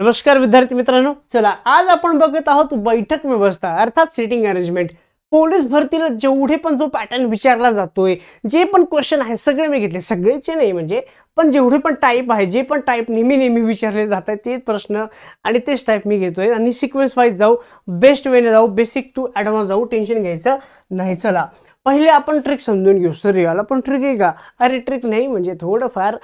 नमस्कार विद्यार्थी मित्रांनो. चला आज आपण बघत आहोत बैठक व्यवस्था अर्थात सिटिंग अरेंजमेंट पोलीस भरतीला जेवढे पण जो पॅटर्न विचारला जातोय जे पण क्वेश्चन आहे सगळे मी घेतले. सगळेचे नाही म्हणजे पण जेवढे पण टाईप आहे जे पण टाईप नेहमी नेहमी विचारले जात आहेत तेच प्रश्न आणि तेच टाईप मी घेतोय. आणि सिक्वेन्स वाईज जाऊ बेस्ट वेने जाऊ बेसिक टू ॲडव्हान्स जाऊ टेन्शन घ्यायचं नाही. चला पहिले आपण ट्रिक समजून घेऊ सर पण ट्रिक आहे का? अरे ट्रिक नाही म्हणजे थोडंफार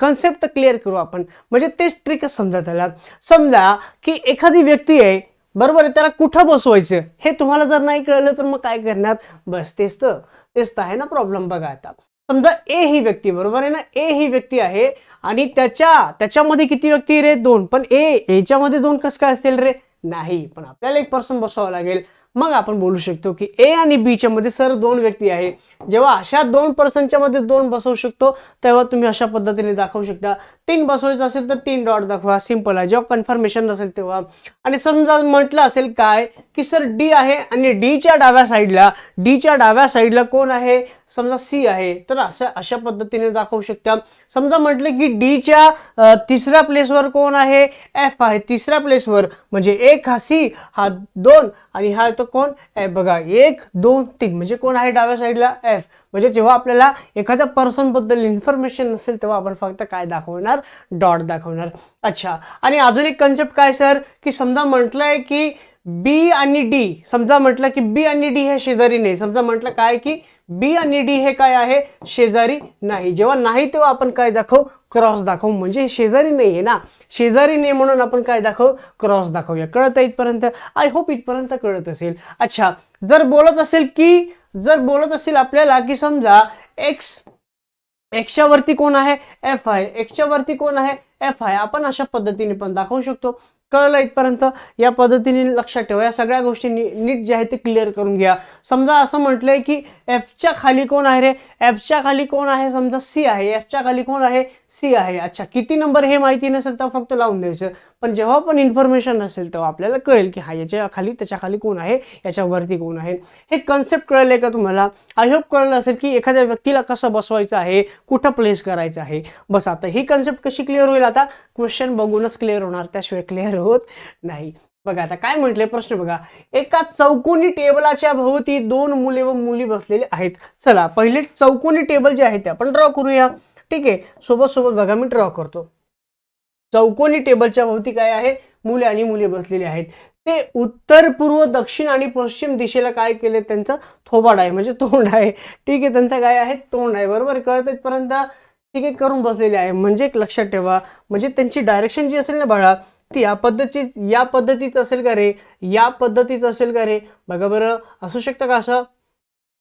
कन्सेप्ट क्लिअर करू आपण. म्हणजे तेच ट्रिकच समजा त्याला. समजा की एखादी व्यक्ती आहे बरोबर आहे त्याला कुठं बसवायचं? हे तुम्हाला जर नाही कळलं तर मग काय करणार? बस तेच तर. तेच तर आहे ना प्रॉब्लेम बघा आता. समजा ए ही व्यक्ती बरोबर आहे ना? ए ही व्यक्ती आहे आणि त्याच्या त्याच्यामध्ये किती व्यक्ती रे? दोन. पण ए याच्यामध्ये दोन कसं काय असतील रे? नाही. पण आपल्याला एक पर्सन बसवावं लागेल. मग आपण बोलू शकतो की ए आणि बीच्या मध्ये सर दोन व्यक्ती आहे. जेव्हा अशा दोन पर्सनच्या मध्ये दोन बसवू शकतो तेव्हा तुम्ही अशा पद्धतीने दाखवू शकता. तीन बसवायचं असेल तर तीन डॉट दाखवा. सिंपल आहे. जेव्हा कन्फर्मेशन नसेल तेव्हा. आणि समजा म्हटलं असेल काय की सर डी आहे आणि डीच्या डाव्या साईडला डीच्या डाव्या साईडला कोण आहे? समजा सी आहे तर अशा अशा पद्धतीने दाखवू शकता. समजा म्हटलं की डीच्या तिसऱ्या प्लेसवर कोण आहे? एफ आहे. तिसऱ्या प्लेसवर म्हणजे एक हा सी हा दोन आणि हा तो कोण? एफ बघा एक दोन तीन. म्हणजे कोण आहे डाव्या साईडला एफ म्हणजे जेव्हा आपल्याला एखाद्या पर्सनबद्दल इन्फॉर्मेशन नसेल तेव्हा आपण फक्त काय दाखवणार? डॉट दाखवणार. अच्छा. आणि अजून एक कन्सेप्ट काय सर की समजा म्हटलंय की बी आणि डी. समजा म्हटलं की बी आणि डी हे शेजारी नाही. समजा म्हटलं काय की बी आणि डी हे काय आहे? शेजारी नाही. जेव्हा नाही तेव्हा आपण काय दाखवू? क्रॉस दाखवू. म्हणजे शेजारी नाही आहे ना. शेजारी नाही म्हणून आपण काय दाखवू? क्रॉस दाखवूया. कळत इथपर्यंत? आय होप इथपर्यंत कळत असेल. अच्छा. जर बोलत असेल की जर बोलत असेल आपल्याला की समजा एक्स एक्सच्या वरती कोण आहे? एफ आहे एक्सच्या वरती कोण आहे? एफ आहे आपण अशा पद्धतीने पण दाखवू शकतो. कळलं इथपर्यंत. या पद्धतीने लक्षात ठेवा. या सगळ्या गोष्टी नीट जे आहे ते क्लिअर करून घ्या. समजा असं म्हटलंय की एफच्या खाली कोण आहे रे? एफच्या खाली कोण आहे? समजा सी आहे. एफच्या खाली कोण आहे? सी आहे. अच्छा किती नंबर हे माहिती नसेल तर फक्त लावून द्यायचं. पण जेव्हा पण इन्फॉर्मेशन नसेल तेव्हा आपल्याला कळेल की हा याच्या खाली त्याच्याखाली कोण आहे? याच्यावरती कोण आहे? हे कन्सेप्ट कळले का तुम्हाला? आय होप कळलं असेल की एखाद्या व्यक्तीला कसं बसवायचं आहे? कुठं प्लेस करायचं आहे? बस आता ही कन्सेप्ट कशी क्लिअर होईल आता? क्वेश्चन बघूनच क्लिअर होणार. त्याशिवाय क्लिअर होत नाही. बघा आता काय म्हटले प्रश्न बघा. एका चौकोनी टेबलाच्या भोवती दोन मुले व मुली बसलेले आहेत. चला पहिले चौकोनी टेबल जे आहे ते आपण ड्रॉ करूया. ठीक आहे? सोबत सोबत बघा मी ड्रॉ करतो. चौकोनी टेबलच्या भोवती काय आहे? मुले आणि मुले बसलेली आहेत. ते उत्तर पूर्व दक्षिण आणि पश्चिम दिशेला काय केले त्यांचं थोबाड आहे म्हणजे तोंड आहे. ठीक आहे? त्यांचं काय आहे? तोंड आहे. बरोबर? कळत इथपर्यंत? ठीक आहे? करून बसलेले आहे. म्हणजे एक लक्षात ठेवा. म्हणजे त्यांची डायरेक्शन जी असेल ना बाळा ती या पद्धतीत या पद्धतीत असेल का रे? या पद्धतीत असेल का रे? बघा बरं असू शकतं का असं?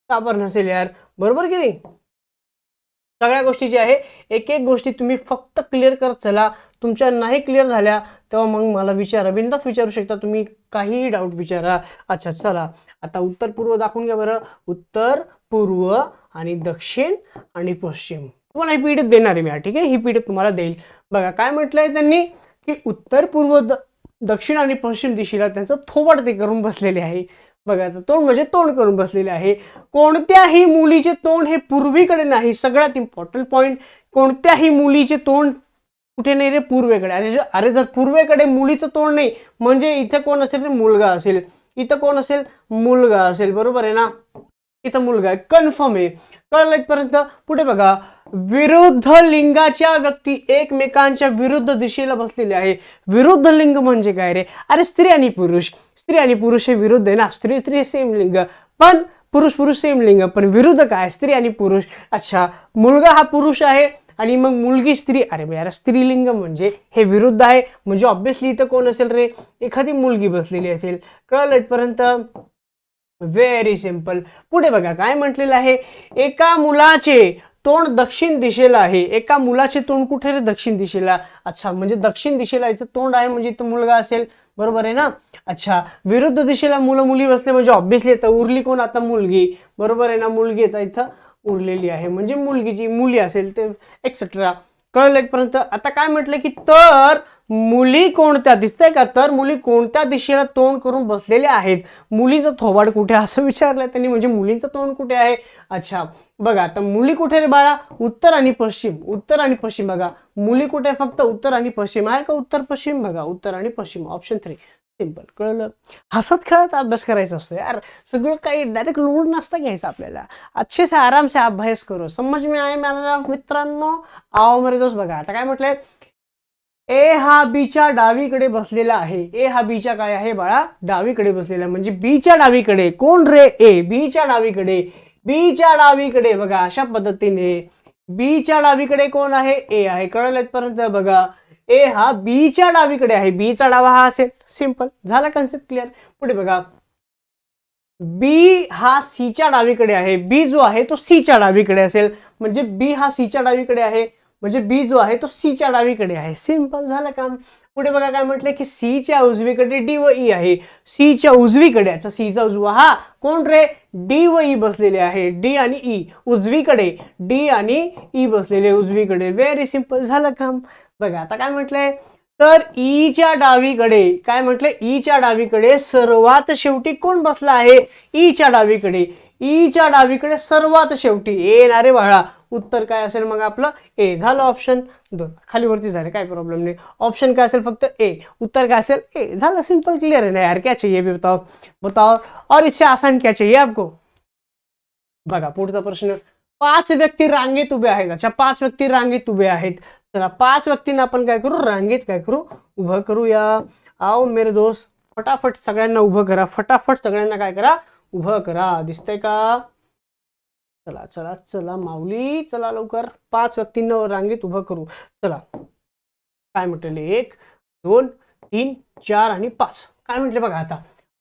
का बरं नसेल यार. बरोबर की नाही? सगळ्या गोष्टी ज्या आहे एक एक गोष्टी तुम्ही फक्त क्लिअर करत चला. तुमच्या नाही क्लिअर झाल्या तेव्हा मग मला विचारा. बिंदास विचारू शकता तुम्ही काहीही डाऊट विचारा. अच्छा चला. आता उत्तर पूर्व दाखवून घ्या बरं. उत्तर पूर्व आणि दक्षिण आणि पश्चिम. तुम्हाला ही पीडित देणार आहे मी हा, ठीक आहे? ही पीडित तुम्हाला देईल. बघा काय म्हटलंय त्यांनी? की उत्तर पूर्व द दक्षिण आणि पश्चिम दिशेला त्यांचं थोबाड ते करून बसलेले आहे. बघा आता तोंड म्हणजे तोंड करून बसलेले आहे. कोणत्याही मुलीचे तोंड हे पूर्वीकडे नाही. सगळ्यात इम्पॉर्टंट पॉईंट कोणत्याही मुलीचे तोंड कुठे नाही रे? पूर्वेकडे. अरे अरे जर पूर्वेकडे मुलीचं तोंड नाही म्हणजे इथं कोण असेल रे? मुलगा असेल. इथं कोण असेल? मुलगा असेल. बरोबर आहे ना? इथं मुलगा आहे. कन्फर्म आहे. कळलं इथपर्यंत? पुढे बघा. विरुद्ध लिंगाच्या व्यक्ती एकमेकांच्या विरुद्ध दिशेला बसलेले आहे. विरुद्ध लिंग म्हणजे काय रे? अरे स्त्री आणि पुरुष. स्त्री आणि पुरुष हे विरुद्ध आहे ना? स्त्री स्त्री सेम लिंग. पण पुरुष पुरुष सेम लिंग. पण विरुद्ध काय? स्त्री आणि पुरुष. अच्छा मुलगा हा पुरुष आहे आणि मग मुलगी स्त्री. अरे यार स्त्रीलिंग म्हणजे हे विरुद्ध आहे. म्हणजे ऑब्विसली इथं कोण असेल रे? एखादी मुलगी बसलेली असेल. कळलं इथपर्यंत? व्हेरी सिंपल पुढे बघा काय म्हटलेलं आहे? एका मुलाचे तोंड दक्षिण दिशेला आहे. एका मुलाचे तोंड कुठे रे दक्षिण दिशेला? अच्छा म्हणजे दक्षिण दिशेला याचं तोंड आहे म्हणजे इथं मुलगा असेल. बरोबर आहे ना? अच्छा विरुद्ध दिशेला मुलं मुली बसले म्हणजे ऑब्व्हियसली आता उरली कोण? आता मुलगी. बरोबर आहे ना? मुलगी आता इथं उरलेली आहे. म्हणजे मुलगीची मुली असेल ते एक्सेट्रा कळलं एकपर्यंत आता काय म्हटलं की तर मुली कोणत्या दिसतंय का? तर मुली कोणत्या दिशेला तोंड करून बसलेल्या आहेत? मुलीचं थोबाड कुठे असं विचारलं त्यांनी. म्हणजे मुलींचं तोंड कुठे आहे? अच्छा बघा आता मुली कुठे रे बाळा? उत्तर आणि पश्चिम. उत्तर आणि पश्चिम बघा. मुली कुठे फक्त उत्तर आणि पश्चिम आहे का उत्तर पश्चिम? बघा उत्तर आणि पश्चिम. ऑप्शन थ्री सिंपल कळलं? हसत खेळत अभ्यास करायचा असतो यार. सगळं काही डायरेक्ट लोड नसतं घ्यायचं आपल्याला. अच्छे से आराम से अभ्यास करो. समज मी आहे मला मित्रांनो आओ मेरे दोस्त. बघा आता काय म्हटलंय? ए हा बीच्या डावीकडे बसलेला आहे. ए हा बीच्या काय आहे बाळा? डावीकडे बसलेला. आहे. म्हणजे बीच्या डावीकडे. कोण रे? ए बीच्या डावीकडे. बीच्या डावीकडे. बघा अशा पद्धतीने. बीच्या डावीकडे कोण आहे? ए आहे. कळलं पर्यंत बघा. ए हा बीच्या डावीकडे आहे. बीचा डावा हा असेल. सिंपल झाला कन्सेप्ट क्लिअर पुढे बघा. बी हा सीच्या डावीकडे आहे. बी जो आहे तो सीच्या डावीकडे असेल. म्हणजे बी हा सीच्या डावीकडे आहे. म्हणजे बी जो आहे तो सीच्या डावीकडे आहे. सिंपल झालं काम. पुढे बघा काय म्हटलं की सीच्या उजवीकडे डी व ई आहे. सीच्या उजवीकडे अच्छा सीचा उजवा. हा कोण रे? डी व ई बसलेले आहे. डी आणि ई. उजवीकडे डी आणि ई बसलेले उजवीकडे. व्हेरी सिंपल झालं काम. बघा आता काय म्हटलंय? तर ईच्या डावीकडे काय म्हटलं ईच्या डावीकडे सर्वात शेवटी कोण बसला आहे? ईच्या डावीकडे. ईच्या डावीकडे सर्वात शेवटी. ए ना बाळा. उत्तर काय असेल मग आपलं? ए झालं ऑप्शन दोन. खाली वरती झाले. काय प्रॉब्लेम नाही. ऑप्शन काय असेल फक्त ए उत्तर काय असेल? ए झालं सिंपल क्लियर है ना यार. क्या चाहिए भी बताओ. बताओ. और इससे आसान क्या चाहिए आपको. बघा पुढचा प्रश्न. पाच व्यक्ती रांगेत उभे आहेत. अच्छा पाच व्यक्ती रांगेत उभे आहेत. चला पाच व्यक्तींना आपण काय करू? रांगेत काय करू? उभं करूया. आओ मेरे दोस्त. फटाफट सगळ्यांना उभं करा. फटाफट सगळ्यांना काय करा? उभं करा. दिसतंय का? चला चला चला माऊली चला लवकर. पाच व्यक्तींना रांगेत उभं करू. चला. काय म्हटले एक दोन तीन चार आणि पाच. काय म्हटले बघा आता?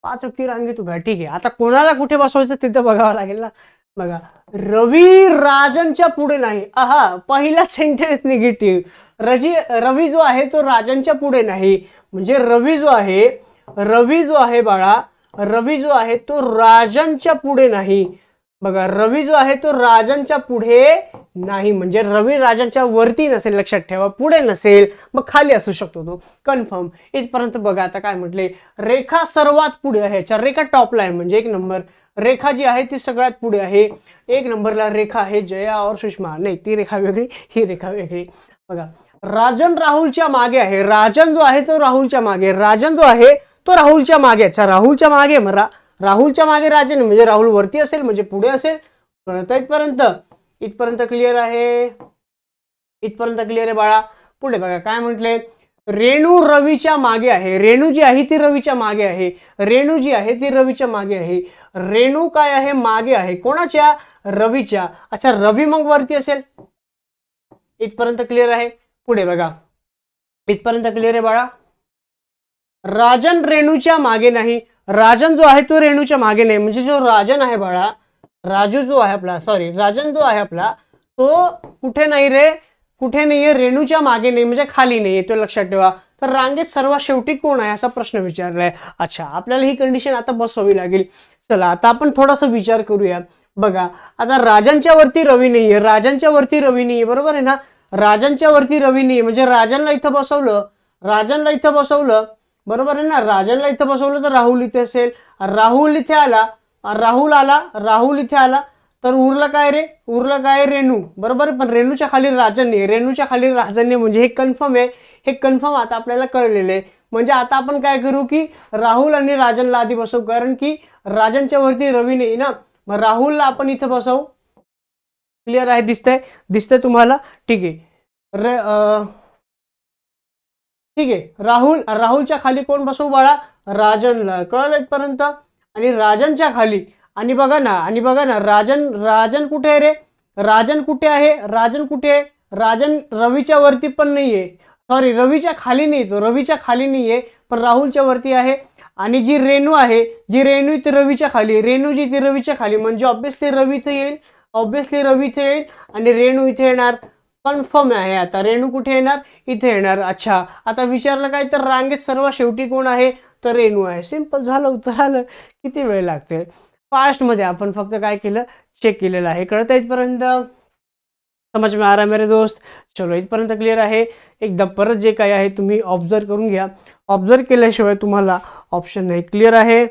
पाच व्यक्ती रांगेत उभ्या. ठीक आहे. आता कोणाला कुठे बसवायचं तिथं बघावं लागेल ना. बघा. रवी राजनच्या पुढे नाही. आहा पहिला सेंटेन्स निगेटिव्ह. रजी रवी जो आहे तो राजनच्या पुढे नाही. म्हणजे रवी जो आहे रवी जो आहे बाळा रवी जो आहे तो राजनच्या पुढे नाही. बघा रवी जो आहे तो राजांच्या पुढे नाही. म्हणजे रवी राजांच्या वरती नसेल लक्षात ठेवा. पुढे नसेल मग खाली असू शकतो तो. कन्फर्म इथपर्यंत बघा आता काय म्हटले? रेखा सर्वात पुढे आहे. याच्या रेखा टॉपला आहे म्हणजे एक नंबर रेखा जी आहे ती सगळ्यात पुढे आहे. एक नंबरला रेखा आहे जया और सुषमा. नाही ती रेखा वेगळी ही रेखा वेगळी. बघा राजन राहुलच्या मागे आहे. राजन जो आहे तो राहुलच्या मागे राजन जो आहे तो राहुलच्या मागे अच्छा राहुलच्या मागे मरा राहुलच्या मागे राजन म्हणजे राहुल वरती असेल म्हणजे पुढे असेल कळत इथपर्यंत इथपर्यंत क्लिअर आहे. इथपर्यंत क्लिअर आहे बाळा. पुढे बघा काय म्हटले? रेणू रवीच्या मागे आहे. रेणू जी आहे ती रवीच्या मागे आहे. रेणू जी आहे ती रवीच्या मागे आहे. रेणू काय आहे? मागे आहे. कोणाच्या? रवीच्या. अच्छा रवी मग वरती असेल. इथपर्यंत क्लिअर आहे. पुढे बघा. इथपर्यंत क्लिअर आहे बाळा. राजन रेणूच्या मागे नाही. राजन जो आहे तो रेणूच्या मागे नाही. म्हणजे जो राजन आहे बाळा राजू जो आहे आपला सॉरी राजन जो आहे आपला तो कुठे नाही रे कुठे नाहीये रेणूच्या मागे नाही म्हणजे खाली नाही तो लक्षात ठेवा. तर रांगेत सर्वात शेवटी कोण आहे असा प्रश्न विचारलाय. अच्छा आपल्याला ही कंडिशन आता बसवावी लागेल. चला आता आपण थोडासा विचार करूया. बघा आता राजांच्या वरती रवी नाहीये राजांच्या वरती रवी नाहीये बरोबर आहे ना? राजांच्या वरती रवी नाहीये म्हणजे राजांना इथं बसवलं राजांना इथं बसवलं बरोबर आहे ना? राजांना इथं बसवलं तर राहुल इथे असेल. राहुल इथे आला राहुल आला राहुल इथे आला तर उरला काय रे? उरलं काय रेणू? बरोबर आहे? पण रेणूच्या खाली राजन्य रेणूच्या खाली राजन्य म्हणजे हे कन्फर्म आहे. हे कन्फर्म आता आपल्याला कळलेलं आहे. म्हणजे आता आपण काय करू की राहुल आणि राजनला आधी बसवू. कारण की राजांच्या वरती रवी नाही ना? मग राहुलला आपण इथं बसवू. क्लिअर आहे? दिसतंय? दिसतंय तुम्हाला? ठीक आहे. र ठीक आहे. राहुल राहुलच्या खाली कोण बसू बाळा? राजनला. कळलं इथपर्यंत? आणि राजनच्या खाली? आणि बघा ना आणि बघा ना राजन राजन कुठे आहे रे? राजन कुठे आहे? राजन कुठे आहे? राजन रवीच्या वरती पण नाहीये. सॉरी रवीच्या खाली नाही तो. रवीच्या खाली नाहीये पण राहुलच्या वरती आहे. आणि जी रेणू आहे जी रेणू ती रवीच्या खाली रेणू जी ती रवीच्या खाली म्हणजे ऑब्विसली रवी इथे येईल. ऑब्विसली रवी इथे येईल. आणि रेणू इथे येणार. कन्फर्म आहे आता. रेणू कुठे येणार? इथे येणार. अच्छा. आता विचारलं काय? तर रांगेत सर्व शेवटी कोण आहे? तर रेणू आहे. सिंपल झालं उत्तर आलं. किती वेळ लागते पास्टमध्ये आपण फक्त काय केलं? चेक केलेलं आहे. कळत इथपर्यंत? समज में आ रहा मेरे दोस्त. चलो इथपर्यंत क्लिअर आहे. एकदा परत जे काही आहे तुम्ही ऑब्झर्व करून घ्या. ऑब्झर्व केल्याशिवाय तुम्हाला ऑप्शन नाही. क्लिअर आहे?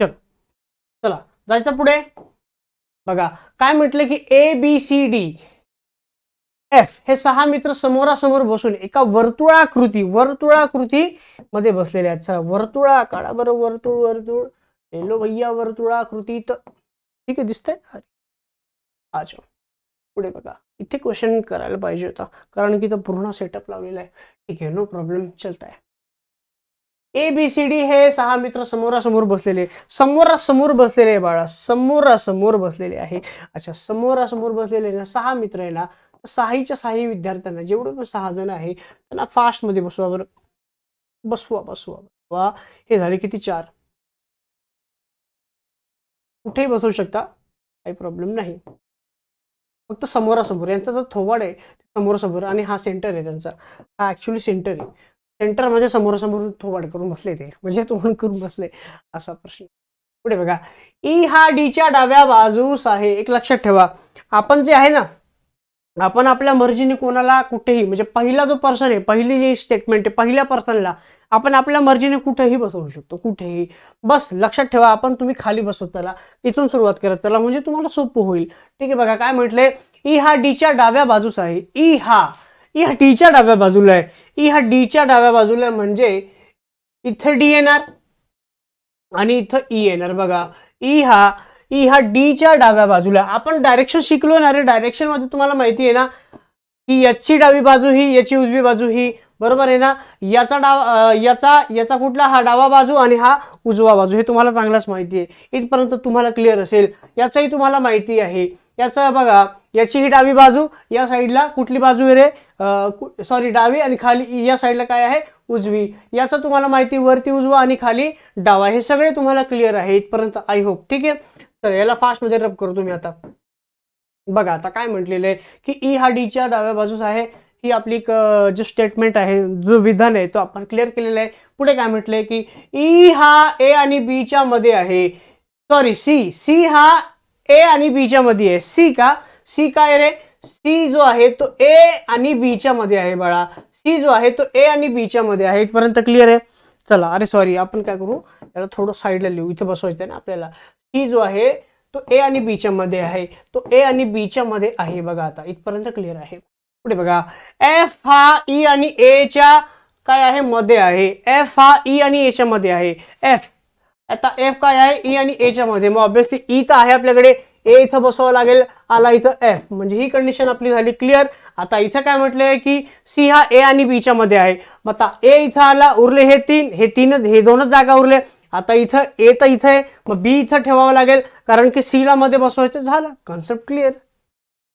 चलो. चला जायचं पुढे? बघा काय म्हटलं की A B C D F हे सहा मित्र समोरासमोर बसून एका वर्तुळाकृती वर्तुळाकृती मध्ये बसलेले आहेत. अच्छा, वर्तुळा काढा बरं वर्तुळ वर्तुळ. हेलो भैया वर्तुळाकृती तर ठीक आहे दिसतंय? अरे. अच्छा. पुढे बघा. इथे क्वेश्चन करायला पाहिजे होता कारण की तो पूर्ण सेटअप लावलेला आहे. ठीक आहे नो प्रॉब्लेम चलताय. ए बी सी डी हे सहा मित्र समोरासमोर बसलेले. समोरासमोर बसलेले बाळा समोरासमोर बसलेले आहे. अच्छा समोरासमोर बसलेले ना सहा मित्र आहे ना सहाच्या सहाही विद्यार्थ्यांना जेवढे पण सहा जण आहे त्यांना फास्टमध्ये बसवा बरं. बसवा बसवा बसवा. हे झाले किती? चार. कुठेही बसवू शकता काही प्रॉब्लेम नाही. फक्त समोरासमोर यांचा जो थोवाड आहे समोरासमोर आणि हा सेंटर आहे त्यांचा. हा ॲक्च्युली सेंटर आहे. सेंटर म्हणजे समोरासमोर थोबाड करून बसले ते. म्हणजे तोंड करून बसले असा प्रश्न. पुढे बघा. ई हा डीच्या डाव्या बाजूस आहे. एक लक्षात ठेवा. आपण जे आहे ना आपण आपल्या मर्जीने कोणाला कुठेही म्हणजे पहिला जो पर्सन आहे पहिली जी स्टेटमेंट आहे पहिल्या पर्सनला आपण आपल्या मर्जीने कुठेही बसवू शकतो. कुठेही. बस लक्षात ठेवा. आपण तुम्ही खाली बसवत त्याला इथून सुरुवात करत त्याला म्हणजे तुम्हाला सोपं होईल. ठीक आहे बघा. काय म्हटलंय ई हा डीच्या डाव्या बाजूस आहे. ई हा ई हा डीच्या डाव्या बाजूला आहे. ई हा डीच्या डाव्या बाजूला आहे म्हणजे इथे डी येणार आणि इथं ई येणार. बघा ई हा ई हा डीच्या डाव्या बाजूला आपण डायरेक्शन शिकलो ना रे. डायरेक्शनमध्ये तुम्हाला माहिती आहे ना की याची डावी बाजू ही याची उजवी बाजू ही. बरोबर आहे ना? याचा डाव याचा याचा कुठला? हा डावा बाजू आणि हा उजवा बाजू. हे तुम्हाला चांगलाच माहिती आहे. इथपर्यंत तुम्हाला क्लिअर असेल. याचाही तुम्हाला माहिती आहे. याचं बघा याची ही डावी बाजू या साईडला कुठली बाजू आहे रे? सॉरी डावी आणि खाली या साईडला काय आहे? उजवी. याचं तुम्हाला माहिती वरती उजवा आणि खाली डावा. हे सगळे तुम्हाला क्लिअर आहे. इथपर्यंत आय होप ठीक आहे? तर याला फास्टमध्ये रब करू तुम्ही आता. बघा आता काय म्हटलेलं आहे की ई हा डीच्या डाव्या बाजूस आहे. ही आपली जो स्टेटमेंट आहे जो विधान आहे तो आपण क्लिअर केलेला आहे. पुढे काय म्हटलंय की ई हा ए आणि बीच्या मध्ये आहे. सॉरी सी सी हा ए आणि बीच्या मध्ये आहे. सी का? सी काय रे? सी जो आहे तो ए आणि बीच्या मध्ये आहे बाळा. सी जो आहे तो ए आणि बीच्या मध्ये आहे. इथपर्यंत क्लिअर आहे? चला अरे सॉरी आपण काय करू? याला थोडं साईडला लिहू. इथे बसवायचं आहे ना आपल्याला. सी जो आहे तो ए आणि बीच्या मध्ये आहे. तो ए आणि बीच्या मध्ये आहे बघा आता. इथपर्यंत क्लिअर आहे. पुढे बघा. एफ हा ई आणि एच्या काय आहे? मध्ये आहे. एफ हा ई आणि एच्या मध्ये आहे. एफ आता एफ काय आहे? ई आणि एच्या मध्ये मग ऑब्विसली ई तर आहे आपल्याकडे. ए इथं बसवावं लागेल आला इथं एफ म्हणजे ही कंडिशन आपली झाली क्लिअर आता इथं काय म्हटलंय की सी हा ए आणि बीच्या मध्ये आहे. मग आता ए इथं आला उरले हे तीन हे तीनच हे दोनच जागा उरले. आता इथं ए तर इथं आहे मग बी इथं ठेवावं लागेल. कारण की सी ला मध्ये बसवायचं झालं. कॉन्सेप्ट क्लिअर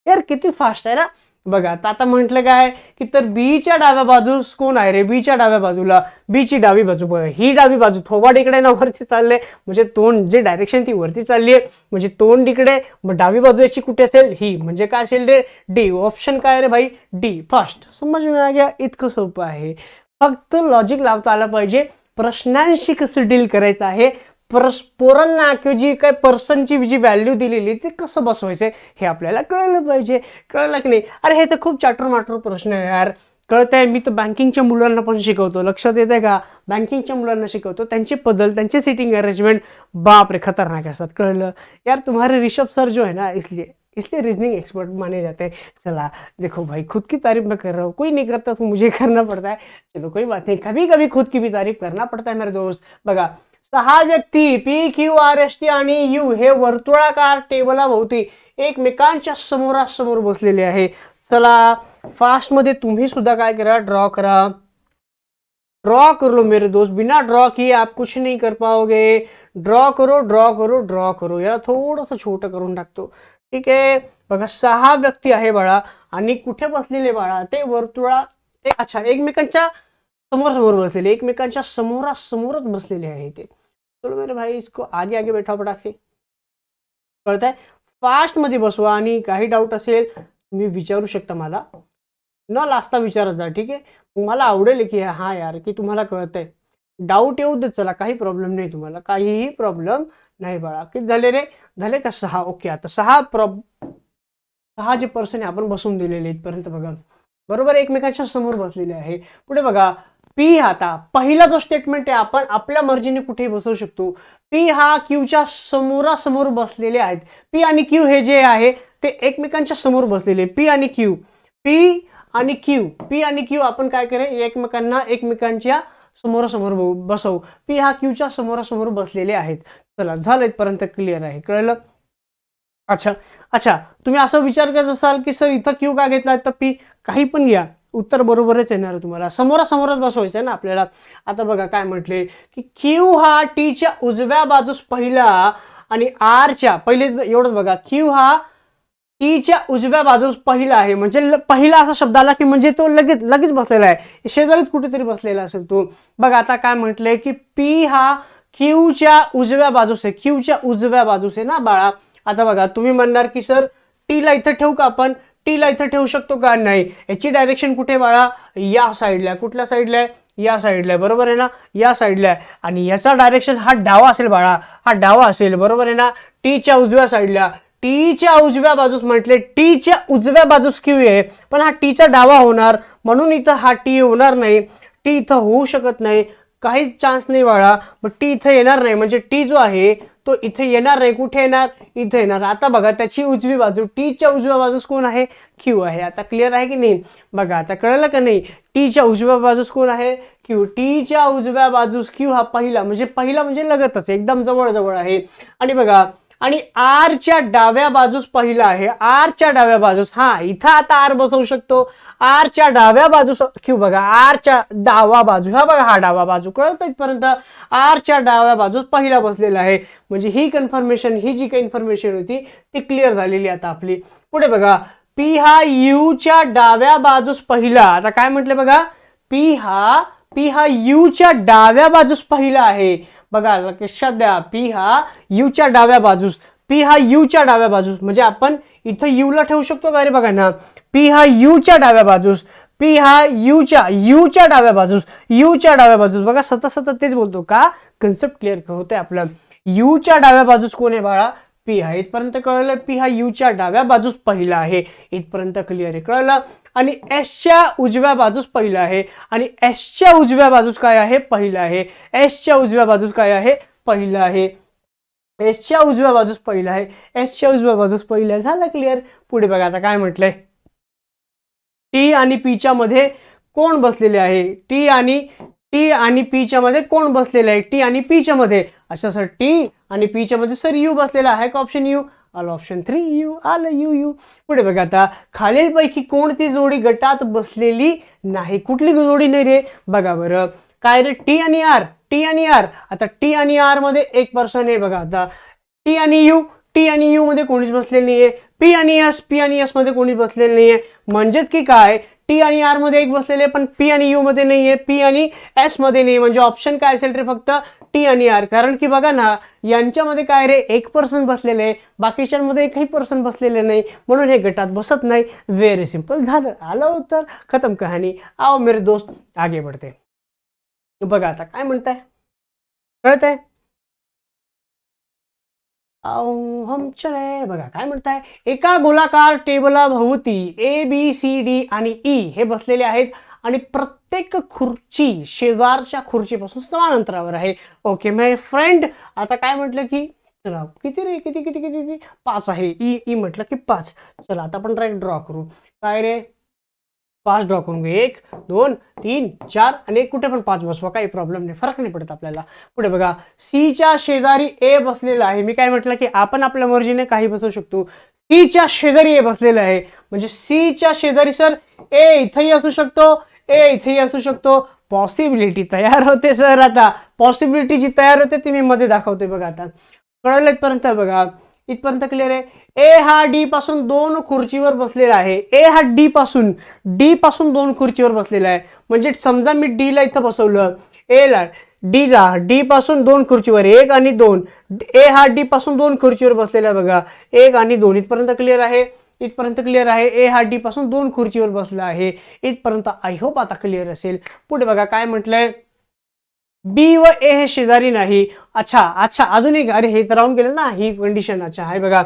यार किती फास्ट आहे ना? बघा आता आता म्हटलं काय की तर बीच्या डाव्या बाजूस कोण आहे रे बीच्या डाव्या बाजूला. बीची डावी बाजू बघा ही डावी बाजू थोबाड इकडे ना वरती चालले म्हणजे तोंड जे डायरेक्शन ती वरती चालली आहे म्हणजे तोंड इकडे मग डावी बाजू याची कुठे असेल? ही म्हणजे काय असेल रे? डी. ऑप्शन काय रे भाई? डी. फर्स्ट समज घ्या गया इतकं सोपं आहे. फक्त लॉजिक लावता आलं पाहिजे. प्रश्नांशी कसं डील करायचं आहे? परस पोरांना किंवा जी काय पर्सनची जी व्हॅल्यू दिलेली ते कसं बसवायचं हे आपल्याला कळलं पाहिजे. कळलं की नाही? अरे हे तर खूप चाटर माटर प्रश्न आहे यार. कळत आहे मी तर बँकिंगच्या मुलांना पण शिकवतो. लक्षात येतं आहे का बँकिंगच्या मुलांना शिकवतो. त्यांचे पदल त्यांचे सिटिंग अरेंजमेंट बापरे खतरनाक असतात. कळलं? यार तुम्हारे ऋषभ सर जो है ना इसलिए इसलिए रीजनिंग एक्सपर्ट माने जाते हैं. चला देखो भाई खुद की तारीफ मैं कर रहा हूँ। कोई नहीं करता तो मुझे करना पड़ता है। चलो कोई बात नहीं। कभी कभी खुद की भी तारीफ करना पड़ता है मेरे दोस्त। बघा सहा व्यक्ती P Q R S T आणि यू हे वर्तुळाकार टेबलाभोवती एकमेकांच्या समोरासमोर बसलेले आहे. चला फास्टमध्ये तुम्ही सुद्धा काय करा ड्रॉ करा. ड्रॉ कर लो मेरे दोस्त बिना ड्रॉ किए आप कुछ नहीं कर पाओगे. ड्रॉ करो ड्रॉ करो ड्रॉ करो. याला थोडंसं छोटं करून टाकतो. ठीक आहे? बघा सहा व्यक्ती आहे बाळा आणि कुठे बसलेले बाळा? ते वर्तुळा अच्छा एकमेकांच्या समोर समोर बसलेले एकमेकांच्या समोरासमोरच बसलेले आहे ते. चलो मेरे भाई इसको आगे आगे बैठा पटाक कळतंय? फास्टमध्ये बसवा आणि काही डाऊट असेल तुम्ही विचारू शकता मला. न लास्ता विचारत जा ठीक आहे? मला आवडेल की हा यार की तुम्हाला कळतंय. डाऊट येऊ देत चला काही प्रॉब्लेम नाही तुम्हाला. काहीही प्रॉब्लेम नाही बाळा. की झाले रे? झाले का सहा? ओके आता सहा प्रॉब सहा जे पर्सन आहे आपण बसून दिलेले इथपर्यंत बघा. बरोबर एकमेकांच्या समोर बसलेले आहे. पुढे बघा. पी आता. पहिला जो स्टेटमेंट आहे आपण आपल्या मर्जीने कुठेही बसवू शकतो. पी हा क्यूच्या समोरासमोर बसलेले आहेत. पी आणि क्यू हे जे आहे ते एकमेकांच्या समोर बसलेले पी आणि क्यू. पी आणि क्यू. पी आणि क्यू आपण काय करेल? एकमेकांना एकमेकांच्या समोरासमोर बसवू. पी हा क्यूच्या समोरासमोर बसलेले आहेत. चला झालं इथपर्यंत क्लिअर आहे. कळलं? अच्छा. अच्छा तुम्ही असं विचार करत असाल की सर इथं क्यू का घेतला तर पी काही पण घ्या. उत्तर बरोबरच येणार आहे तुम्हाला. समोरासमोरच बसवायचं आहे ना आपल्याला. आता बघा काय म्हटले की क्यू हा टीच्या उजव्या बाजूस पहिला आणि आरच्या पहिले एवढंच बघा. क्यू हा टीच्या उजव्या बाजूस पहिला आहे. म्हणजे ल- पहिला असा शब्द आला की म्हणजे तो लगेच लगेच बसलेला आहे. शेजारीच कुठेतरी बसलेला असेल तो. बघा आता काय म्हटलंय की पी हा क्यूच्या उजव्या बाजूस आहे. क्यूच्या उजव्या बाजूस आहे ना बाळा? आता बघा तुम्ही म्हणणार की सर टीला इथं ठेवू का आपण? टीला इथं ठेवू शकतो का? नाही. याची डायरेक्शन कुठे बाळा? या साईडला आहे. कुठल्या साईडला आहे या साईडला आहे बरोबर आहे ना? या साईडला आहे आणि याचा डायरेक्शन हा डावा असेल बाळा. हा डावा असेल. बरोबर आहे ना? टीच्या उजव्या साईडला टीच्या उजव्या बाजूस म्हटले टीच्या उजव्या बाजूस क्यू आहे. पण हा टीचा डावा होणार. म्हणून इथं हा टी होणार नाही. टी इथं होऊ शकत नाही. काहीच चान्स नाही बाळा. मग टी इथं येणार नाही. म्हणजे टी जो आहे तो इथे येणार नाही. कुठे येणार? इथे येणार. आता बघा त्याची उजवी बाजू टीच्या उजव्या बाजूस कोण आहे? क्यू आहे. आता क्लिअर आहे की नाही? बघा आता कळलं का नाही? टीच्या उजव्या बाजूस कोण आहे? क्यू टीच्या उजव्या बाजूस क्यू हा पहिला म्हणजे पहिला म्हणजे लगतच एकदम जवळजवळ आहे. आणि बघा आणि आरच्या डाव्या बाजूस पहिला आहे. आरच्या डाव्या बाजूस. हा इथं आता आर बसवू शकतो. आरच्या डाव्या बाजूस क्यू बघा आरच्या डावा बाजू हा बघा हा डावा बाजू. कळत इथपर्यंत? आरच्या डाव्या बाजूस पहिला बसलेला आहे. म्हणजे ही कन्फर्मेशन ही जी काही इन्फॉर्मेशन होती ती क्लिअर झालेली आता आपली. पुढे बघा पी हा यूच्या डाव्या बाजूस पहिला. आता काय म्हटलं बघा? पी हा पी हा यूच्या डाव्या बाजूस पहिला आहे. बघा लक्षात द्या पी हा यूच्या डाव्या बाजूस पी हा यूच्या डाव्या बाजूस म्हणजे आपण इथं यूला ठेवू शकतो का रे बघा ना पी हा यूच्या डाव्या बाजूस पी हा यूच्या यूच्या डाव्या बाजूस यूच्या डाव्या बाजूस. बघा सतत सतत तेच बोलतो का? कन्सेप्ट क्लिअर होतंय आपलं. यूच्या डाव्या बाजूस कोण आहे बाळा? पी हा इथपर्यंत कळलं. पी हा यूच्या डाव्या बाजूस पहिला आहे. इथपर्यंत क्लिअर आहे. कळलं? आणि एसच्या उजव्या बाजूस पहिलं आहे. आणि एसच्या उजव्या बाजूस काय आहे? पहिलं आहे. एसच्या उजव्या बाजूस काय आहे? पहिलं आहे. एसच्या उजव्या बाजूस पहिलं आहे. एसच्या उजव्या बाजूस पहिलं आहे. झालं क्लिअर पुढे बघा आता काय म्हटलंय. टी आणि पीच्या मध्ये कोण बसलेले आहे? टी आणि टी आणि पीच्या मध्ये कोण बसलेलं आहे? टी आणि पीच्या मध्ये. अच्छा सर टी आणि पीच्या मध्ये सर यू बसलेला आहे का ऑप्शन यू आलं ऑप्शन थ्री यू आलं यू यू. पुढे बघा आता खालीलपैकी कोणती जोडी गटात बसलेली नाही? कुठली जोडी नाही रे? बघा बरं. काय रे? टी आणि आर टी आणि आर आता टी आणि आरमध्ये एक पर्सन आहे बघा आता. टी आणि यू टी आणि यू मध्ये कोणीच बसलेलं नाहीये. पी आणि एस पी आणि एसमध्ये कोणीच बसलेलं नाहीये. म्हणजेच की काय? टी आणि आरमध्ये एक बसलेले पण पी आणि यू मध्ये नाहीये. पी आणि एसमध्ये नाही म्हणजे ऑप्शन काय असेल रे फक्त? टी आणि आर कारण की बघा ना यांच्यामध्ये काय रे एक पर्सन बसलेले आहे. बाकीच्यांमध्ये एकही पर्सन बसलेले नाही. म्हणून हे गटात बसत नाही. व्हेरी सिंपल झालं. आलं उत्तर. खतम कहाणी. आओ मेरे दोस्त आगे बढ़ते. बघा आता काय म्हणताय? कळत आहे हम चले बघा काय म्हणताय? एका गोलाकार टेबला भोवती ए बी सी डी आणि ई हे बसलेले आहेत. आणि प्रत्येक खुर्ची शेजारच्या खुर्चीपासून समान अंतरावर आहे. ओके माय फ्रेंड आता काय म्हटलं की चला किती रे किती किती किती किती? पाच आहे. ई ई म्हटलं की पाच. चला आता आपण राईट ड्रॉ करू. काय रे? पाच ड्रॉ करून घेऊ. एक दोन तीन चार आणि एक कुठे पण पाच बसवा. काही प्रॉब्लेम नाही. फरक नाही पडत आपल्याला. पुढे बघा. सीच्या शेजारी ए बसलेला आहे. मी काय म्हटलं की आपण आपल्या मर्जीने काही बसवू शकतो. सीच्या शेजारी ए बसलेलं आहे. म्हणजे सीच्या शेजारी सर ए इथंही असू शकतो ए इथेही असू शकतो. पॉसिबिलिटी तयार होते सर आता. पॉसिबिलिटी जी तयार होते ती मी मध्ये दाखवते बघा आता. कळलं इथपर्यंत बघा. इथपर्यंत क्लिअर आहे? ए हा डी पासून दोन खुर्चीवर बसलेला आहे. ए हा डी पासून डी पासून दोन खुर्चीवर बसलेला आहे. म्हणजे समजा मी डी ला इथं बसवलं. ए ला डी ला डी पासून दोन खुर्चीवर एक आणि दोन. ए हा डी पासून दोन खुर्चीवर बसलेला आहे बघा. एक आणि दोन. इथपर्यंत क्लिअर आहे? इथपर्यंत क्लिअर आहे. ए हा डी पासून दोन खुर्चीवर बसला आहे. इथपर्यंत आय होप आता क्लिअर असेल. पुढे बघा काय म्हटलंय? बी व ए हे शेजारी नाही. अच्छा अच्छा अजून एक अरे हे तर राहून गेलं ना ही कंडिशन अच्छा आहे बघा.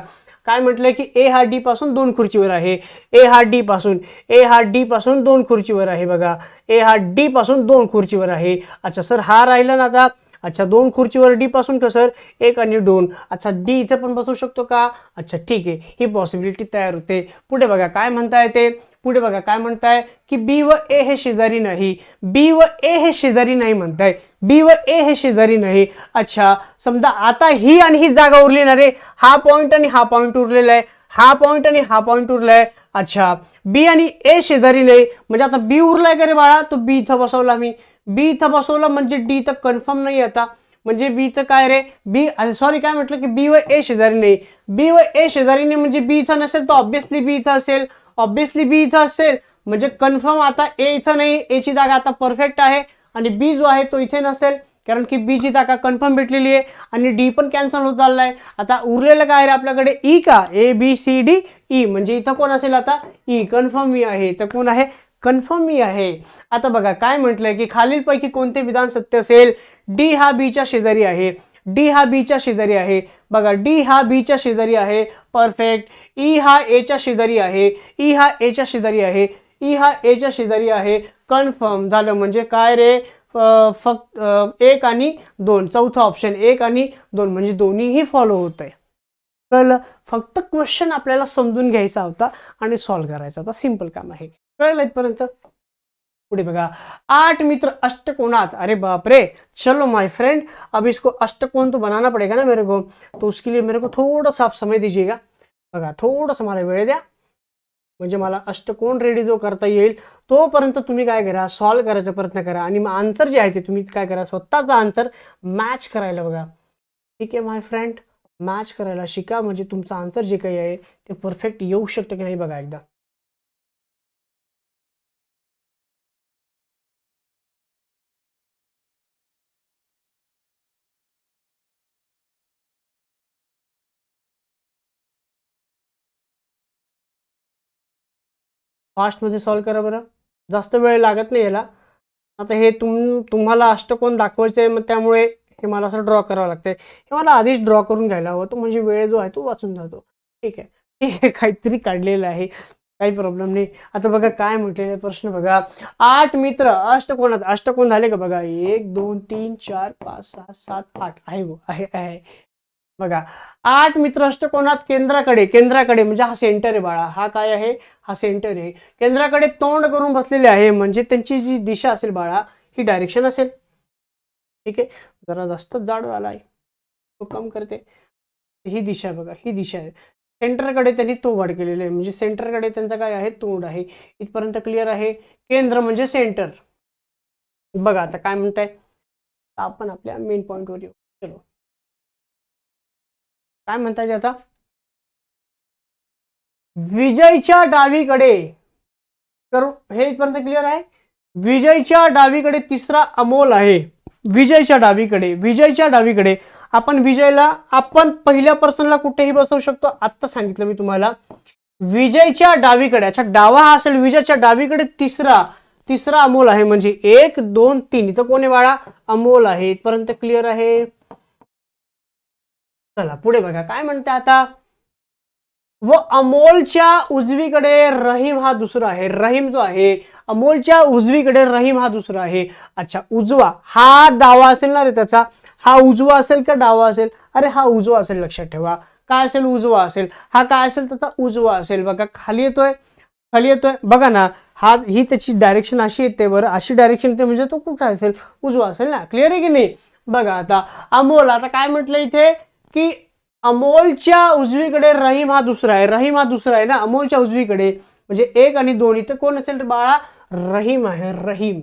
काय म्हटलंय की ए हा डी पासून दोन खुर्चीवर आहे. ए हा डी पासून ए हा डी पासून दोन खुर्चीवर आहे बघा. ए हा डी पासून दोन खुर्चीवर आहे. अच्छा सर हा राहिला ना आता? अच्छा दोन खुर्चीवर डी पासून का सर? एक आणि दोन. अच्छा डी इथे पण बसवू शकतो का? अच्छा ठीक आहे. ही पॉसिबिलिटी तयार होते. पुढे बघा काय म्हणता येते पुढे बघा काय म्हणताय? की बी व ए हे शेजारी नाही. बी व ए हे शेजारी नाही म्हणताय. बी व ए हे शेजारी नाही. अच्छा समजा आता ही आणि ही जागा उरली ना रे हा पॉईंट आणि हा पॉईंट उरलेला आहे. हा पॉईंट आणि हा पॉइंट उरलाय. अच्छा बी आणि ए शेजारी नाही. म्हणजे आता बी उरलाय का रे बाळा? तो बी इथं बसवला मी. बी इथं बसवलं म्हणजे डी इथं कन्फर्म नाही आता. म्हणजे बी इथं काय रे? बी सॉरी काय म्हटलं की बी व ए शेजारी नाही बी व ए शेजारी नाही म्हणजे बी इथं नसेल तर ऑब्विसली बी इथं असेल. ऑब्विसली बी इथं असेल. म्हणजे कन्फर्म आता ए इथं नाही ए ची जागा आता परफेक्ट आहे. आणि बी जो आहे तो इथे नसेल. कारण की बी ची जागा कन्फर्म भेटलेली आहे. आणि डी पण कॅन्सल होत चाललाय. आता उरलेलं काय रे आपल्याकडे? ई का? A B C D E म्हणजे इथं कोण असेल आता? ई कन्फर्म ई आहे. तर कोण आहे? कन्फर्म ई आहे. आता बघा काय म्हटलंय की खालीलपैकी कोणते विधान सत्य असेल? डी हा बीच्या शेजारी आहे. डी हा बीच्या शेजारी आहे. बघा डी हा बीच्या शेजारी आहे. परफेक्ट ई e हा एच्या शेजारी आहे. ई हा एच्या शेजारी आहे. ई हा एच्या शेजारी आहे. कन्फर्म झालं म्हणजे काय रे? फक्त एक आणि दोन. चौथा ऑप्शन एक आणि दोन. म्हणजे दोन्हीही फॉलो होत आहे कळलं? फक्त क्वेश्चन आपल्याला समजून घ्यायचा होता आणि सॉल्व्ह करायचा होता. सिंपल काम आहे. कळलं इथपर्यंत पुढे बघा. आठ मित्र अष्टकोणात. अरे बाप रे चलो माय फ्रेंड अब इसको अष्टकोण तो बनाना पड़ेगा ना मेरे को. तो उसके लिए मेरे को थोड़ा सा आप समय दीजिएगा. बघा, थोडंसं मला वेळ द्या. म्हणजे मला अष्टकोण रेडी जो करता येईल, तोपर्यंत तुम्ही काय करा सॉल्व्ह करायचा प्रयत्न करा. आणि आन्सर जे आहे ते तुम्ही काय करा, स्वतःचा आन्सर मॅच करायला बघा. ठीक आहे माय फ्रेंड मॅच करायला शिका. म्हणजे तुमचं आन्सर जे काही आहे, ते परफेक्ट येऊ शकतं की नाही बघा एकदा. फास्टमध्ये सॉल्व करा बरं. जास्त वेळ लागत नाही याला. आता हे तुम तुम्हाला अष्टकोन दाखवायचं आहे मग त्यामुळे हे मला असं ड्रॉ करावं लागतंय. हे मला आधीच ड्रॉ करून घ्यायला हवं तो म्हणजे वेळ जो आहे तो वाचून जातो. ठीक आहे. ठीक आहे काहीतरी काढलेलं आहे. काही प्रॉब्लेम नाही. आता बघा काय म्हटलेले प्रश्न बघा. आठ मित्र अष्टकोनात अष्टकोन झाले का बघा? एक दोन तीन चार पाच सहा सात आठ. आहे आहे आहे. बघा आठ मित्र अष्टकोनात केंद्राकडे केंद्राकडे. म्हणजे हा सेंटर आहे बाळा. हा काय आहे? हा सेंटर आहे. केंद्राकडे तोंड करून बसलेले आहे. म्हणजे त्यांची जी दिशा असेल बाळा ही डायरेक्शन असेल. ठीक आहे? जरा जास्तच जाड झाला आहे तो कम करते. ही दिशा बघा ही दिशा आहे. सेंटरकडे त्यांनी तोंड केलेले आहे. म्हणजे सेंटरकडे त्यांचं काय आहे? तोंड आहे. इथपर्यंत क्लिअर आहे. केंद्र म्हणजे सेंटर बघा आता काय म्हणताय? आपण आपल्या मेन पॉईंटवर येऊ. चलो. काय म्हणताय आता? विजयच्या डावीकडे तर हे इथपर्यंत क्लिअर आहे? विजयच्या डावीकडे तिसरा अमोल आहे. विजयच्या डावीकडे विजयच्या डावीकडे. आपण विजयला आपण पहिल्या पर्सनला कुठेही बसवू शकतो. आत्ता सांगितलं मी तुम्हाला. विजयच्या डावीकडे अच्छा डावा हा असेल विजयच्या डावीकडे तिसरा. तिसरा अमोल आहे. म्हणजे एक दोन तीन. इथं कोणी आहे बाळा? अमोल आहे. इथपर्यंत क्लिअर आहे. चला पुढे बघा. काय म्हणते आता? व अमोलच्या उजवीकडे रहीम हा दुसरा आहे. रहीम जो आहे अमोलच्या उजवीकडे रहीम हा दुसरा आहे. अच्छा उजवा. हा डावा असेल ना रे त्याचा? हा उजवा असेल का डावा असेल? अरे हा उजवा असेल लक्षात ठेवा. काय असेल? उजवा असेल. हा काय असेल? त्याचा उजवा असेल. बघा खाली येतोय. खाली येतोय. बघा ना हा ही त्याची डायरेक्शन अशी येते बरं. अशी डायरेक्शन येते म्हणजे तो कुठं असेल? उजवा असेल ना? क्लिअर आहे की नाही? बघा आता अमोल आता काय म्हटलं इथे? की अमोलच्या उजवीकडे रहीम हा दुसरा आहे. रहीम हा दुसरा आहे ना? अमोलच्या उजवीकडे. म्हणजे एक आणि दोन. इथं कोण असेल तर बाळा? रहीम आहे. रहीम.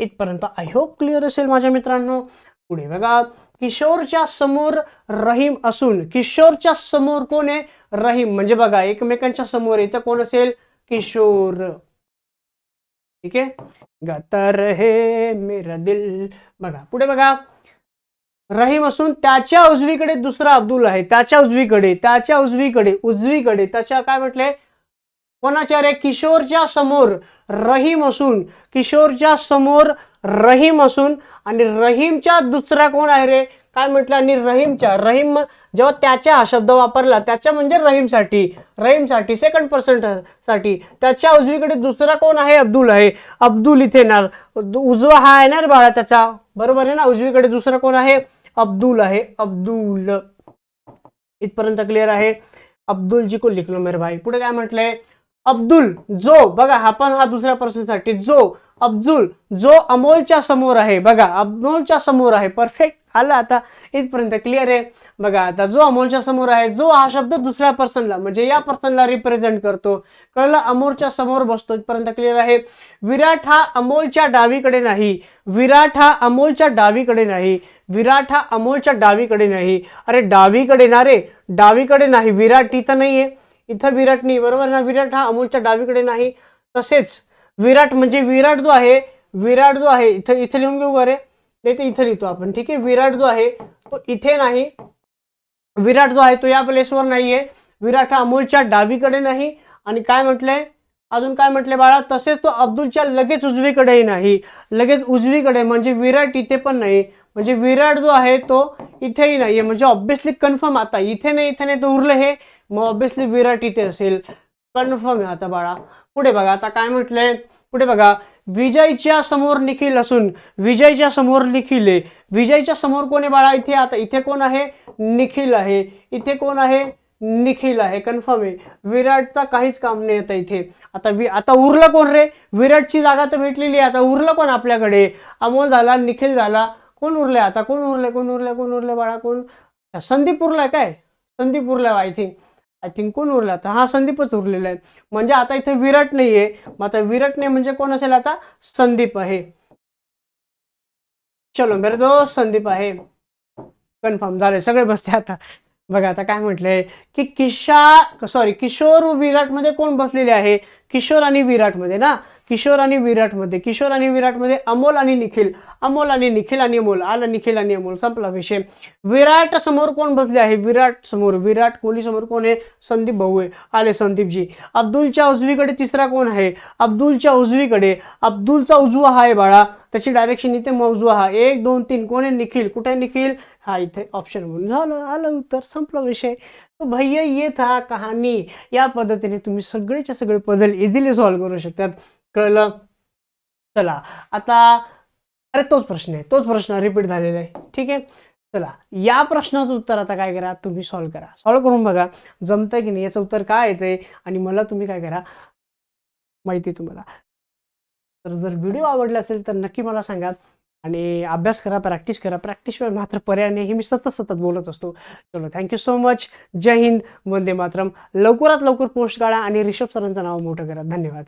इथपर्यंत आय होप क्लिअर असेल माझ्या मित्रांनो. पुढे बघा. किशोरच्या समोर रहीम असून किशोरच्या समोर कोण आहे? रहीम. म्हणजे बघा एकमेकांच्या समोर इथं कोण असेल? किशोर. ठीक आहे? गाता रहे मेरा दिल. बघा पुढे बघा. रहीम असून त्याच्या उजवीकडे दुसरा अब्दुल आहे. त्याच्या उजवीकडे त्याच्या उजवीकडे उजवीकडे त्याच्या काय म्हटले? कोणाच्या रे? किशोरच्या समोर रहीम असून किशोरच्या समोर रहीम असून आणि रहीमच्या दुसरा कोण आहे रे? काय म्हटलं? आणि रहीमच्या. रहीम जेव्हा त्याच्या हा शब्द वापरला त्याच्या म्हणजे रहीमसाठी. रहीमसाठी सेकंड पर्सनसाठी. त्याच्या उजवीकडे दुसरा कोण आहे? अब्दुल आहे. अब्दुल इथे येणार. उजवा हा आहे ना बाळा त्याचा. बरोबर आहे ना? उजवीकडे दुसरा कोण आहे? अब्दुल आहे. अब्दुल. इथपर्यंत क्लिअर आहे. अब्दुल जी को लिखलो? मेरे भाई. पुढे काय म्हटलंय? अब्दुल जो बघा हा पण हा दुसऱ्या पर्सनसाठी जो अब्दुल जो अमोलच्या समोर आहे. बघा अमोलच्या समोर आहे. परफेक्ट आला आता. इथपर्यंत क्लिअर आहे. बघा आता जो अमोलच्या समोर आहे जो हा शब्द दुसऱ्या पर्सनला म्हणजे या पर्सनला रिप्रेझेंट करतो. कळलं? अमोलच्या समोर बसतो. इथपर्यंत क्लिअर आहे. विराट हा अमोलच्या डावीकडे नाही. विराट हा अमोलच्या डावीकडे नाही. विराट हा अमोलच्या डावीकडे नाही. अरे डावीकडे ना रे. डावीकडे नाही. विराट इथं नाही आहे इथं विराट नाही. बरोबर ना? विराट हा अमोलच्या डावीकडे नाही. तसेच विराट म्हणजे विराट जो आहे विराट जो आहे इथं इथं लिहून घेऊ का नाही ते इथं लिहितो आपण. ठीक आहे? विराट जो आहे तो इथे नाही. विराट जो आहे तो या प्लेसवर नाही आहे विराट हा अमोलच्या डावीकडे नाही. आणि काय म्हटलंय? अजून काय म्हटले बाळा? तसेच तो अब्दुलच्या लगेच उजवीकडेही नाही. लगेच उजवीकडे म्हणजे विराट इथे पण नाही. म्हणजे विराट जो आहे तो इथेही नाहीये. म्हणजे ऑब्विसली कन्फर्म आता इथे नाही इथे नाही तर उरलं हे. मग ऑब्विसली विराट इथे असेल. कन्फर्म आहे आता बाळा. पुढे बघा आता काय म्हटलंय? पुढे बघा. विजयच्या समोर निखिल असून विजयच्या समोर निखिल आहे. विजयच्या समोर कोण आहे बाळा? इथे आता इथे कोण आहे? निखिल आहे. इथे कोण आहे? निखिल आहे. कन्फर्म आहे. विराटचा काहीच काम नाही आता इथे. आता वि आता उरलं कोण रे? विराटची जागा तर भेटलेली आहे. आता उरलं कोण आपल्याकडे? अमोल झाला निखिल झाला. कोण उरले आता? कोण उरले कोण उरले कोण उरले बाळा कोण? संदीप आहे काय? संदीप उरलाय आय थिंक आय थिंक कोण उरला आता? हा संदीपच उरलेला आहे. म्हणजे आता इथे विराट नाहीये. मग आता विराट नाही म्हणजे कोण असेल आता? संदीप आहे. चलो मेरे दोस्त संदीप आहे. कन्फर्म झाले सगळे बसले आता. बघा आता काय म्हटलंय? की किशा सॉरी किशोर विराटमध्ये कोण बसलेले आहे? किशोर आणि विराटमध्ये ना? किशोर आणि विराटमध्ये. किशोर आणि विराटमध्ये अमोल आणि निखिल. अमोल आणि निखिल आणि अमोल. आलं निखिल आणि अमोल. संपला विषय. विराट समोर कोण बसले आहे? विराट समोर. विराट कोहली समोर कोण आहे? संदीप भाऊ आहे. आले संदीपजी. अब्दुलच्या उजवीकडे तिसरा कोण आहे? अब्दुलच्या उजवीकडे. अब्दुलचा उजवा हा आहे बाळा. त्याची डायरेक्शन इथे मौजवा हा एक दोन तीन. कोण आहे? निखिल. कुठे निखिल? हा इथे ऑप्शन म्हणून झालं आलं उत्तर. संपला विषय. तो भैया ये था कहाणी. या पद्धतीने तुम्ही सगळेच्या सगळे पदल इझिली सॉल्व्ह करू शकतात. कळलं? चला आता अरे तोच प्रश्न आहे तोच प्रश्न रिपीट झालेला आहे. ठीक आहे? चला या प्रश्नाचं उत्तर आता काय करा? तुम्ही सॉल्व्ह करा. सॉल्व्ह करून बघा जमतंय की नाही? याचं उत्तर काय येतंय? आणि मला तुम्ही काय करा? माहिती आहे तुम्हाला. तर जर व्हिडिओ आवडला असेल तर नक्की मला सांगा. आणि अभ्यास करा प्रॅक्टिस करा. प्रॅक्टिसशिवाय मात्र पर्याय नाही हे मी सतत सतत बोलत असतो. चलो थँक्यू सो मच जय हिंद वंदे मातरम. लवकरात लवकर पोस्ट काढा आणि रिषभ सरांचं नाव मोठं करा. धन्यवाद.